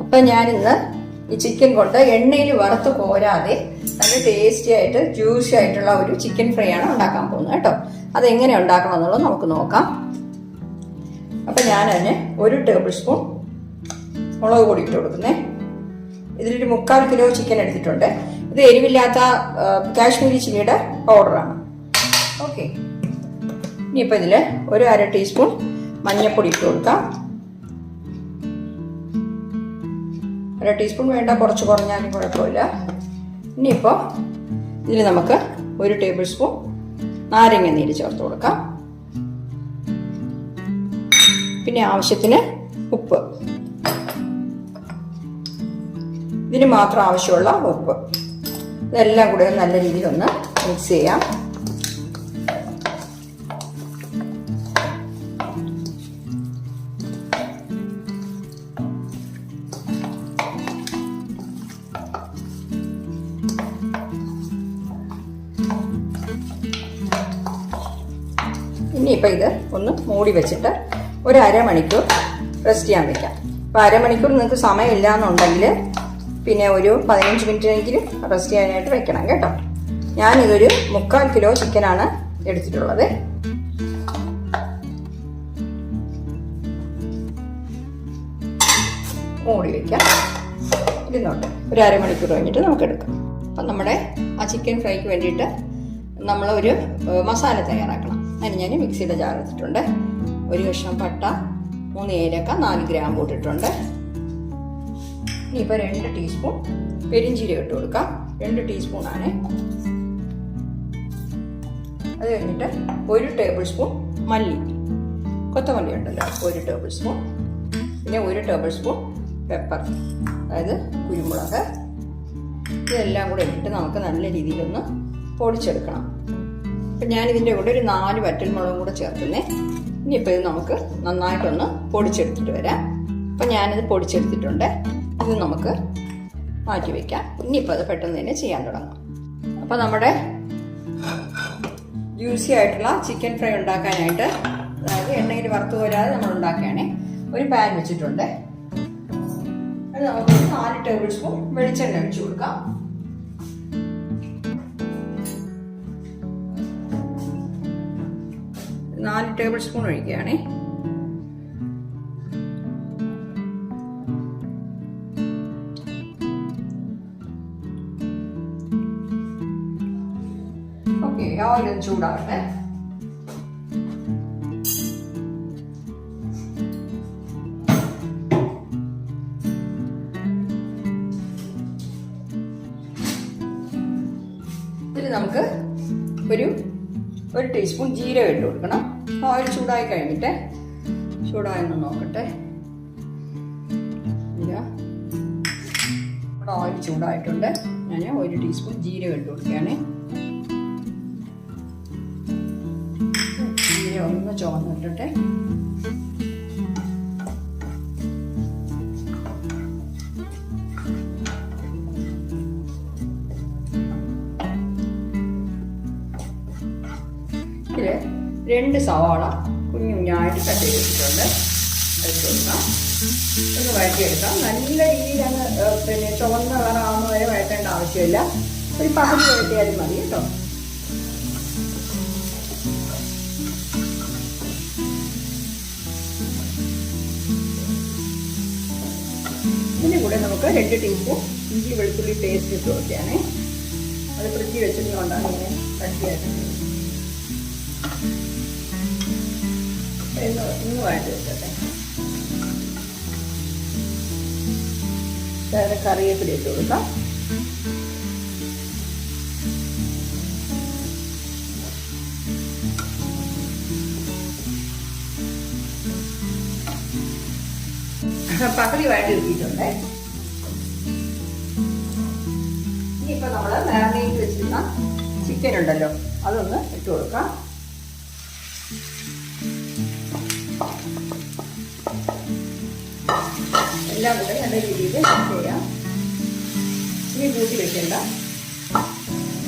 അപ്പം ഞാനിന്ന് ഈ ചിക്കൻ കൊണ്ട് എണ്ണയിൽ വറുത്ത് കോരാതെ നല്ല ടേസ്റ്റി ആയിട്ട് ജ്യൂസി ആയിട്ടുള്ള ഒരു ചിക്കൻ ഫ്രൈ ആണ് ഉണ്ടാക്കാൻ പോകുന്നത് കേട്ടോ. അതെങ്ങനെ ഉണ്ടാക്കണം എന്നുള്ളത് നമുക്ക് നോക്കാം. അപ്പം ഞാൻ അതിന് ഒരു ടേബിൾ സ്പൂൺ മുളക് പൊടി ഇട്ട് കൊടുക്കുന്നേ. ഇതിലൊരു മുക്കാൽ കിലോ ചിക്കൻ എടുത്തിട്ടുണ്ട്. ഇത് എരിവില്ലാത്ത കാശ്മീരി ചില്ലിയുടെ പൗഡറാണ് ഓക്കെ ഇനിയിപ്പോൾ ഇതിൽ ഒരു അര ടീസ്പൂൺ മഞ്ഞൾപ്പൊടി ഇട്ട് കൊടുക്കാം. അര ടീസ്പൂൺ വേണ്ട കുറച്ച് കുറഞ്ഞാലും കുഴപ്പമില്ല. ഇനിയിപ്പോൾ ഇതിൽ നമുക്ക് ഒരു ടേബിൾ സ്പൂൺ നാരങ്ങ നീര് ചേർത്ത് കൊടുക്കാം. പിന്നെ ആവശ്യത്തിന് ഉപ്പ്. ഇതിന് മാത്രം ആവശ്യമുള്ള ഉപ്പ്. ഇതെല്ലാം കൂടെ നല്ല രീതിയിൽ ഒന്ന് മിക്സ് ചെയ്യാം. ഇനിയിപ്പോൾ ഇത് ഒന്ന് മൂടി വെച്ചിട്ട് ഒരു അരമണിക്കൂർ റെസ്റ്റ് ചെയ്യാൻ വെക്കാം. അപ്പോൾ അരമണിക്കൂർ നിങ്ങൾക്ക് സമയമില്ല എന്നുണ്ടെങ്കിൽ പിന്നെ ഒരു പതിനഞ്ച് മിനിറ്റിനെങ്കിലും റെസ്റ്റ് ചെയ്യാനായിട്ട് വെക്കണം കേട്ടോ. ഞാനിതൊരു മുക്കാൽ കിലോ ചിക്കനാണ് എടുത്തിട്ടുള്ളത്. മൂടി വയ്ക്കാം ഇരുന്നോട്ടെ. ഒരു അരമണിക്കൂർ കഴിഞ്ഞിട്ട് നമുക്ക് എടുക്കാം അപ്പം നമ്മുടെ ആ ചിക്കൻ ഫ്രൈക്ക് വേണ്ടിയിട്ട് നമ്മളൊരു മസാല തയ്യാറാക്കണം. അതിന് ഞാൻ മിക്സിയുടെ ജാർ എടുത്തിട്ടുണ്ട്. ഒരു കഷ്ണം പട്ട മൂന്ന് ഏലക്ക നാല് ഗ്രാമ്പ് ഇട്ടിട്ടുണ്ട്. ഇനിയിപ്പോൾ രണ്ട് ടീസ്പൂൺ പെരിഞ്ചീരകം ഇട്ട് കൊടുക്കാം. രണ്ട് ടീസ്പൂണാണ് അത് കഴിഞ്ഞിട്ട് ഒരു ടേബിൾ സ്പൂൺ മല്ലി. കൊത്തമല്ലി ഉണ്ടല്ലോ ഒരു ടേബിൾ സ്പൂൺ പിന്നെ ഒരു ടേബിൾ സ്പൂൺ പെപ്പർ അതായത് കുരുമുളക്. ഇതെല്ലാം കൂടെ ഇട്ടിട്ട് നമുക്ക് നല്ല രീതിയിലൊന്ന് പൊടിച്ചെടുക്കണം. അപ്പം ഞാനിതിന്റെ കൂടെ ഒരു നാല് വറ്റൽമുളകും കൂടെ ചേർക്കുന്നേ. ഇനിയിപ്പോൾ ഇത് നമുക്ക് നന്നായിട്ടൊന്ന് പൊടിച്ചെടുത്തിട്ട് വരാം. അപ്പം ഞാനിത് പൊടിച്ചെടുത്തിട്ടുണ്ട്. ഇത് നമുക്ക് മാറ്റി വയ്ക്കാം ഇനിയിപ്പോൾ അത് പെട്ടെന്ന് തന്നെ ചെയ്യാൻ തുടങ്ങാം. അപ്പോൾ നമ്മുടെ ജ്യൂസി ആയിട്ടുള്ള ചിക്കൻ ഫ്രൈ ഉണ്ടാക്കാനായിട്ട് അതായത് എണ്ണയിൽ വറുത്ത് പോരാതെ നമ്മൾ ഉണ്ടാക്കുകയാണേ. ഒരു പാൻ വെച്ചിട്ടുണ്ട്. അത് നമുക്ക് നാല് ടേബിൾ സ്പൂൺ വെളിച്ചെണ്ണ ഒഴിച്ചു കൊടുക്കാം. ടേബിൾ സ്പൂൺ ഒഴിക്കുകയാണേ. ഓക്കെ ഓയിൽ ചൂടാകട്ടെ ഇതിൽ നമുക്ക് ഒരു ഒരു ടീസ്പൂൺ ജീരകം ഇട്ട് കൊടുക്കണം. ഓയിൽ ചൂടായി കഴിഞ്ഞിട്ട് ചൂടായെന്ന് നോക്കട്ടെ. ഇല്ല. ഓയിൽ ചൂടായിട്ടുണ്ട്. ഞാൻ ഒരു ടീസ്പൂൺ ജീരകം ഇട്ട് കൊടുക്കുകയാണ്. ജീരകം ഒന്ന് ചുവന്നിട്ടിട്ട്. ഇതിൽ രണ്ട് സവാള കുഞ്ഞു കുഞ്ഞായിട്ട് കട്ട് ചെയ്തിട്ടുണ്ട് വെച്ചിട്ടുണ്ട്. കൊടുക്കാം ഒന്ന് വഴറ്റിയെടുക്കാം. നല്ല രീതിയിൽ പിന്നെ ചുവന്ന കളറാവുന്ന വരെ വഴറ്റേണ്ട ആവശ്യമില്ല. ഒരു പകുതി വഴറ്റിയാലും മതി കേട്ടോ. ഇതിന്റെ കൂടെ നമുക്ക് രണ്ട് ടീസ്പൂൺ ഇഞ്ചി വെളുത്തുള്ളി പേസ്റ്റ് ഇട്ട് വയ്ക്കാനേ അത് ഫ്രിഡ്ജിൽ വെച്ചിരുന്നുകൊണ്ടാണ് ഇങ്ങനെ ഇന്ന് ഇന്ന് വേണ്ടി വെച്ചോട്ടെ വേറെ കറിവേപ്പില ഇട്ട് കൊടുക്കാം. പകുതി വേണ്ടി ഇനി ഇനിയിപ്പോൾ നമ്മൾ മാറിനേറ്റ് വെച്ചിരുന്ന ചിക്കൻ ഉണ്ടല്ലോ അതൊന്ന് ഇട്ട് കൊടുക്കാം. എല്ലാം കൂടെ നല്ല രീതിയിൽ മിക്സ് ചെയ്യാം. ഇനി കൂട്ടി വെക്കണ്ട.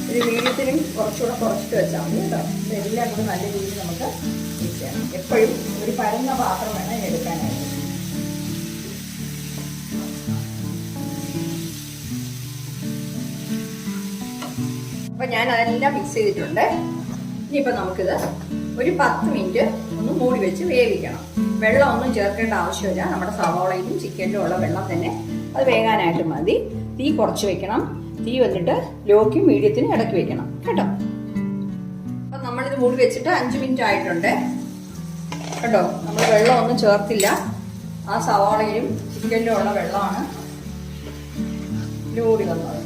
ഒരു മീഡിയത്തിലും കുറച്ചുകൂടെ കുറച്ചിട്ട് വെച്ചാൽ മതി കേട്ടോ. ഇതെല്ലാം കൂടെ നല്ല രീതിയിൽ നമുക്ക് മിക്സ് ചെയ്യണം എപ്പോഴും ഒരു പരന്ന പാത്രം വേണം എടുക്കാനായിട്ട്. അപ്പൊ ഞാൻ അതെല്ലാം മിക്സ് ചെയ്തിട്ടുണ്ട്. ഇനിയിപ്പോൾ നമുക്കിത് ഒരു പത്ത് മിനിറ്റ് ഒന്ന് മൂടി വെച്ച് വേവിക്കണം. വെള്ളം ഒന്നും ചേർക്കേണ്ട ആവശ്യമില്ല. നമ്മുടെ സവാളയിലും ചിക്കനിലും ഉള്ള വെള്ളം തന്നെ അത് വേകാനായിട്ട് മതി. തീ കുറച്ച് വെക്കണം. തീ വന്നിട്ട് ലോക്കും മീഡിയത്തിനും ഇടയ്ക്ക് വെക്കണം. കേട്ടോ? അപ്പം നമ്മളിത് മൂടി വെച്ചിട്ട് അഞ്ച് മിനിറ്റ് ആയിട്ടുണ്ട്. കേട്ടോ? നമ്മൾ വെള്ളം ഒന്നും ചേർത്തില്ല. ആ സവാളയിലും ചിക്കനിലും ഉള്ള വെള്ളമാണ് ലോടി വന്നത്.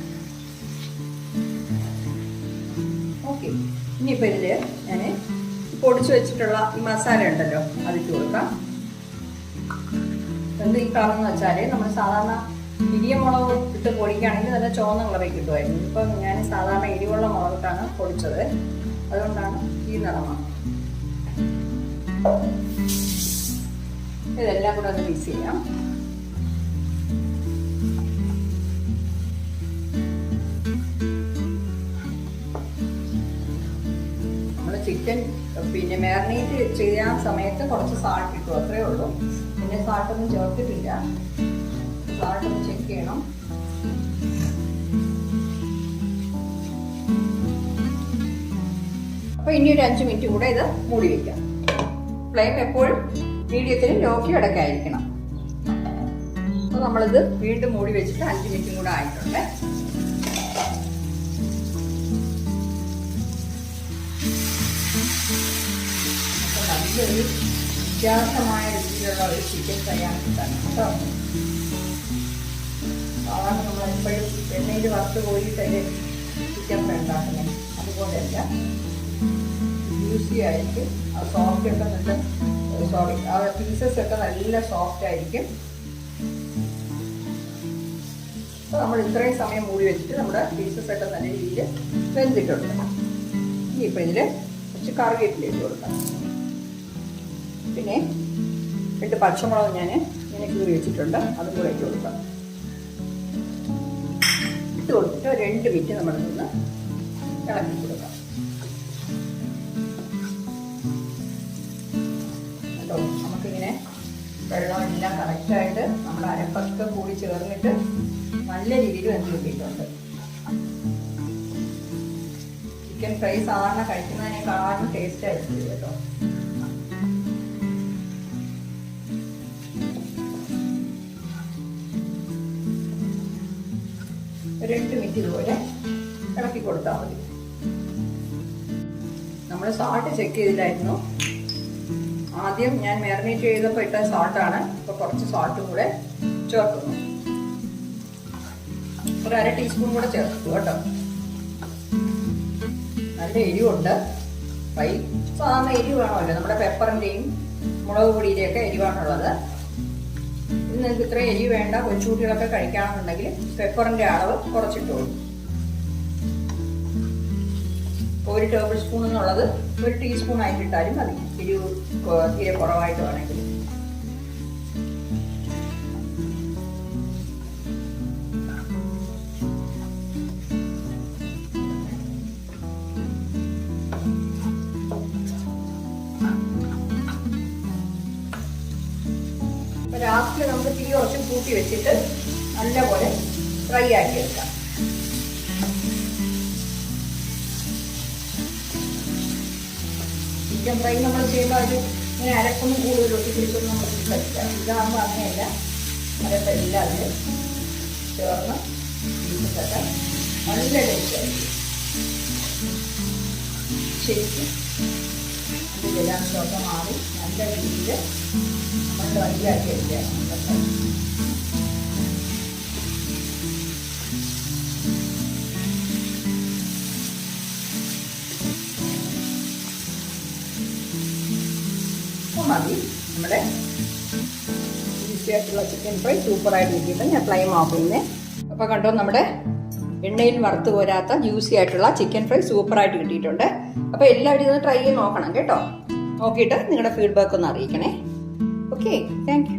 ഇനിയിപ്പോൾ ഇതിൽ ഞാൻ പൊടിച്ചു വെച്ചിട്ടുള്ള ഈ മസാല ഉണ്ടല്ലോ അതിട്ട് കൊടുക്കാം. എന്ത് ഈ കളറെന്ന് വെച്ചാൽ നമ്മൾ സാധാരണ ഇരിയ മുളക് ഇട്ട് പൊടിക്കുകയാണെങ്കിൽ നല്ല ചുവന്ന കളറിൽ കിട്ടുമായിരുന്നു. ഇപ്പം ഞാൻ സാധാരണ ഇരിവുള്ള മുളകിട്ടാണ് പൊടിച്ചത്. അതുകൊണ്ടാണ് ഈ നിറമാണ് ഇതെല്ലാം കൂടെ ഒന്ന് മിക്സ് ചെയ്യാം. ചിക്കൻ പിന്നെ മാറിനേറ്റ് ചെയ്യാൻ സമയത്ത് കുറച്ച് സാൾട്ട് ഇട്ടു അത്രേ ഉള്ളൂ. പിന്നെ സാൾട്ടൊന്നും ചേർത്തിട്ടില്ല. സാൾട്ടൊന്ന് ചെക്ക് ചെയ്യണം. അപ്പൊ ഇനി ഒരു അഞ്ച് മിനിറ്റ് കൂടെ ഇത് മൂടി വെക്കാം. ഫ്ലെയിം എപ്പോഴും മീഡിയത്തിലും ലോക്കി അടക്കായിരിക്കണം. അപ്പൊ നമ്മളിത് വീണ്ടും മൂടി വെച്ചിട്ട് അഞ്ച് മിനിറ്റും കൂടെ ആയിട്ടുണ്ട്. നല്ലൊരു വ്യത്യാസമായ രീതിയിലുള്ള ഒരു ചിക്കൻ കിട്ടാൻ കേട്ടോ. സാധാരണ നമ്മൾ എപ്പോഴും എണ്ണയിൽ വറുത്ത് കോരിയിട്ടല്ലേ ചിക്കൻ ഉണ്ടാക്കുന്നത്. അതുപോലെയല്ല ജ്യൂസി ആയിരിക്കും. ആ സോഫ്റ്റ് ഒക്കെ നല്ല സോറി ആ പീസസ് ഒക്കെ നല്ല സോഫ്റ്റ് ആയിരിക്കും. അപ്പോൾ നമ്മൾ ഇത്രയും സമയം മൂടി വെച്ചിട്ട് നമ്മുടെ പീസസ് ഒക്കെ നല്ല രീതിയിൽ വെന്തിട്ടുണ്ട്. ഇനിയിപ്പോൾ ഇതിൽ കുറച്ച് കറിവേപ്പിലേക്ക് കൊടുക്കാം. പിന്നെ രണ്ട് പച്ചമുളക് ഞാൻ ഇങ്ങനെ കീറി വെച്ചിട്ടുണ്ട്. അതും കൂടെ ഇട്ട് കൊടുക്കാം. ഇട്ട് കൊടുത്തിട്ട് രണ്ട് മിനിറ്റ് നമ്മൾ നിന്ന് ഇളക്കി കൊടുക്കാം. കേട്ടോ നമുക്കിങ്ങനെ വെള്ളമെല്ലാം കറക്റ്റായിട്ട് നമ്മൾ അരപ്പൊക്കെ കൂടി ചേർന്നിട്ട് നല്ല രീതിയിൽ വെന്ത് കിട്ടിയിട്ടുണ്ട്. ചിക്കൻ ഫ്രൈ സാധാരണ കഴിക്കുന്നതിനേക്കാളും ടേസ്റ്റ് ആയിരിക്കും കേട്ടോ. രണ്ട് മിനിറ്റ് ഇതുപോലെ ഇളക്കി കൊടുത്താൽ മതി. നമ്മൾ സാൾട്ട് ചെക്ക് ചെയ്തില്ലായിരുന്നു. ആദ്യം ഞാൻ മാരിനേറ്റ് ചെയ്തപ്പോൾ ഇട്ട സാൾട്ടാണ് ഇപ്പോൾ കുറച്ച് സാൾട്ടും കൂടെ ചേർക്കുന്നു. ഒരു അര ടീസ്പൂൺ കൂടെ ചേർത്തു കേട്ടോ. നല്ല എരിവുണ്ട്. ഫ്രൈ സാധാരണ എരിവാണല്ലോ നമ്മുടെ പെപ്പറിന്റെയും മുളക് പൊടിയുടെയൊക്കെ എരിവാണുള്ളത്. നിങ്ങൾക്ക് ഇത്രയും എരി വേണ്ട കൊച്ചുകുട്ടികളൊക്കെ കഴിക്കണമെന്നുണ്ടെങ്കിൽ പെപ്പറിന്റെ അളവ് കുറച്ചിട്ടോളൂ. ഒരു ടേബിൾ സ്പൂൺ എന്നുള്ളത് ഒരു ടീസ്പൂൺ ആയിട്ട് ഇട്ടാലും മതി. കൊ- തീരെ കുറവായിട്ട് വേണമെങ്കിൽ. കൂട്ടി വെച്ചിട്ട് നല്ലപോലെ ഫ്രൈ ആക്കി എടുക്കാം. ചിക്കൻ ഫ്രൈ നമ്മൾ ചെയ്യുമ്പോൾ അത് ഇങ്ങനെ അരക്കൊന്നും കൂടുതൽ ഒട്ടി പിടിച്ചൊന്നും നമുക്ക് പറ്റില്ല ഇതാകുമ്പോൾ അങ്ങനെയല്ല. അരപ്പെല്ലാം അതിൽ ചേർന്ന് പീസൊക്കെ നല്ല ടേസ്റ്റ് ആയിരിക്കും. ശരിക്കും അത് ജലാംശമൊക്കെ മാറി നല്ല രീതിയിൽ നമ്മൾ വലിയ ആക്കി മതി. നമ്മുടെ ഈസി ആയിട്ടുള്ള ചിക്കൻ ഫ്രൈ സൂപ്പറായിട്ട് കിട്ടിയിട്ട് ഞാൻ ഫ്ലൈം ഓഫ് അപ്പോൾ കണ്ടോ നമ്മുടെ എണ്ണയിൽ വറുത്ത് പോരാത്ത ജ്യൂസി ആയിട്ടുള്ള ചിക്കൻ ഫ്രൈ സൂപ്പറായിട്ട് കിട്ടിയിട്ടുണ്ട്. അപ്പോൾ എല്ലാവരും ഇതൊന്ന് ട്രൈ ചെയ്ത് നോക്കണം കേട്ടോ. നോക്കിയിട്ട് നിങ്ങളുടെ ഫീഡ്ബാക്ക് ഒന്ന് അറിയിക്കണേ. Okay thank